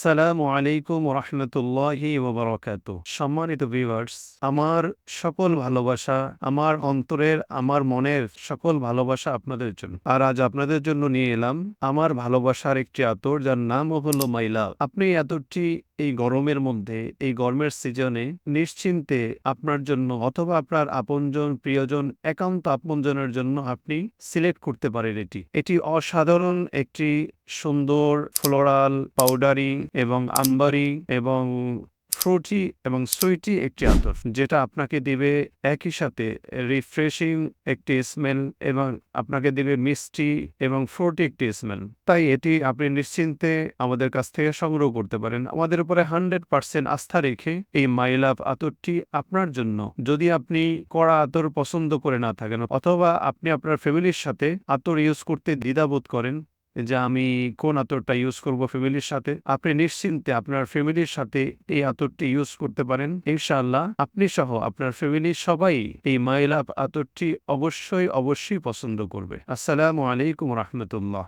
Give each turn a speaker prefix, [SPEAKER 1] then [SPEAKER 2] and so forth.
[SPEAKER 1] আসসালামু আলাইকুম রহমতুল্লাহি ওবরাকাত সম্মানিত ভিউয়ার্স আমার সকল ভালোবাসা, আমার অন্তরের, আমার মনের সকল ভালোবাসা আপনাদের জন্য। আর আজ আপনাদের জন্য নিয়ে এলাম আমার ভালোবাসার একটি আতর, যার নাম হলো মাইলা। আপনি আতরটি এই গরমের মধ্যে, এই গরমের সিজনে নিশ্চিন্তে আপনার জন্য অথবা আপনার আপনজন, প্রিয়জন, একান্ত আপনজনের জন্য আপনি সিলেক্ট করতে পারেন এটি। এটি অসাধারণ একটি সুন্দর ফ্লোরাল পাউডারি এবং আম্বারি এবং ফ্রুটি এবং সুইটি একটি আতর, যেটা আপনাকে দিবে একই সাথে রিফ্রেশিং একটি স্মেল এবং আপনাকে দিবে মিষ্টি এবং ফ্রুটি একটি স্মেল তাই এটি আপনি নিশ্চিন্তে আমাদের কাছ থেকে সংগ্রহ করতে পারেন। আমাদের উপরে হান্ড্রেড পার্সেন্ট আস্থা রেখে এই মাইলাভ আতরটি আপনার জন্য। যদি আপনি কড়া আতর পছন্দ করে না থাকেন অথবা আপনি আপনার ফ্যামিলির সাথে আতর ইউজ করতে দ্বিধাবোধ করেন যে আমি কোন আতরটা ইউজ করব ফ্যামিলির সাথে, আপনি নিশ্চিন্তে আপনার ফ্যামিলির সাথে এই আতরটি ইউজ করতে পারেন। ইনশাআল্লাহ আপনি সহ আপনার ফ্যামিলির সবাই এই মাইলাভ আতরটি অবশ্যই অবশ্যই পছন্দ করবে। আসসালামু আলাইকুম রহমতুল্লাহ।